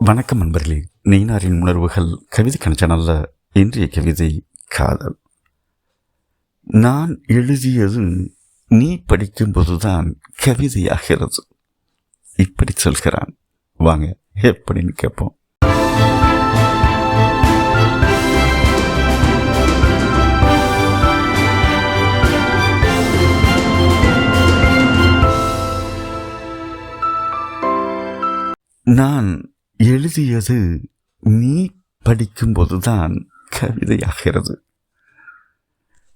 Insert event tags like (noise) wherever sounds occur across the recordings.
வணக்கம் நண்பர்களே. நெய்னாரின் உணர்வுகள் கவிதை கணச்சனல்ல இன்றைய கவிதை காதல். நான் எழுதியது நீ படிக்கும்போதுதான் கவிதையாகிறது. இப்படி சொல்கிறான். வாங்க எப்படின்னு கேட்போம். நான் எழுதியது நீ படிக்கும்போதுதான் கவிதையாகிறது.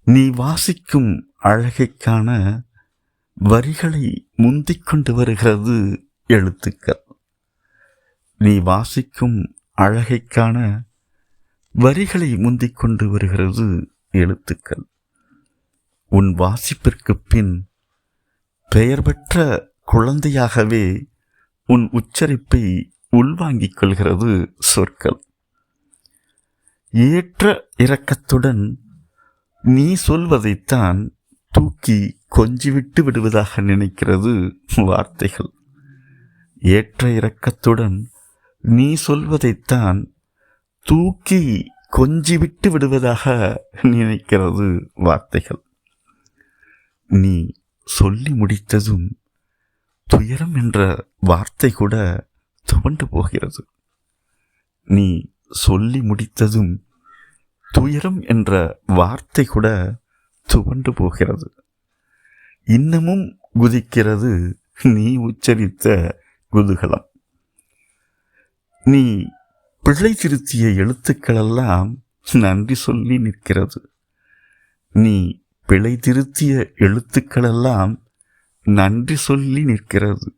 நீ வாசிக்கும் அழகைக்கான வரிகளை முந்திக் கொண்டு வருகிறது எழுத்துக்கள். நீ வாசிக்கும் அழகைக்கான வரிகளை முந்திக் கொண்டு வருகிறது எழுத்துக்கள். உன் வாசிப்பிற்குப் பின் பெயர் பெற்ற குழந்தையாகவே உன் உச்சரிப்பை உள்வாங்கிக் கொள்கிறது சொற்கள். ஏற்ற இரக்கத்துடன் நீ சொல்வதைத்தான் தூக்கி கொஞ்சிவிட்டு விடுவதாக நினைக்கிறது வார்த்தைகள். ஏற்ற இரக்கத்துடன் நீ சொல்வதைத்தான் தூக்கி கொஞ்சிவிட்டு விடுவதாக நினைக்கிறது வார்த்தைகள். நீ சொல்லி முடித்ததும் துயரம் என்ற வார்த்தை கூட துவண்டு போகிறது. நீ சொல்லி முடித்ததும் துயரம் என்ற வார்த்தை கூட துவண்டு போகிறது. இன்னமும் குதிக்கிறது நீ உச்சரித்த குதூகலம். நீ பிழை திருத்திய எழுத்துக்களெல்லாம் நன்றி சொல்லி நிற்கிறது. நீ பிழை திருத்திய எழுத்துக்களெல்லாம் நன்றி சொல்லி நிற்கிறது.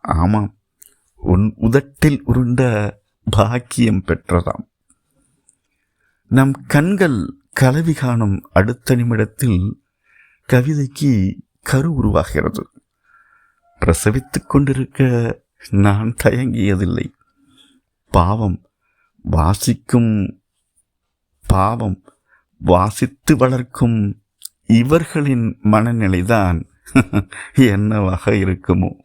ஆமாம் உன் உதட்டில் உருண்ட பாக்கியம் பெற்றதாம். நம் கண்கள் கலவி காணும் அடுத்த நிமிடத்தில் கவிதைக்கு கரு உருவாகிறது. பிரசவித்துக் கொண்டிருக்க நான் தயங்கியதில்லை. பாவம் வாசிக்கும் பாவம் வாசித்து வளர்க்கும் இவர்களின் மனநிலைதான் (laughs) என்னவாக இருக்குமோ?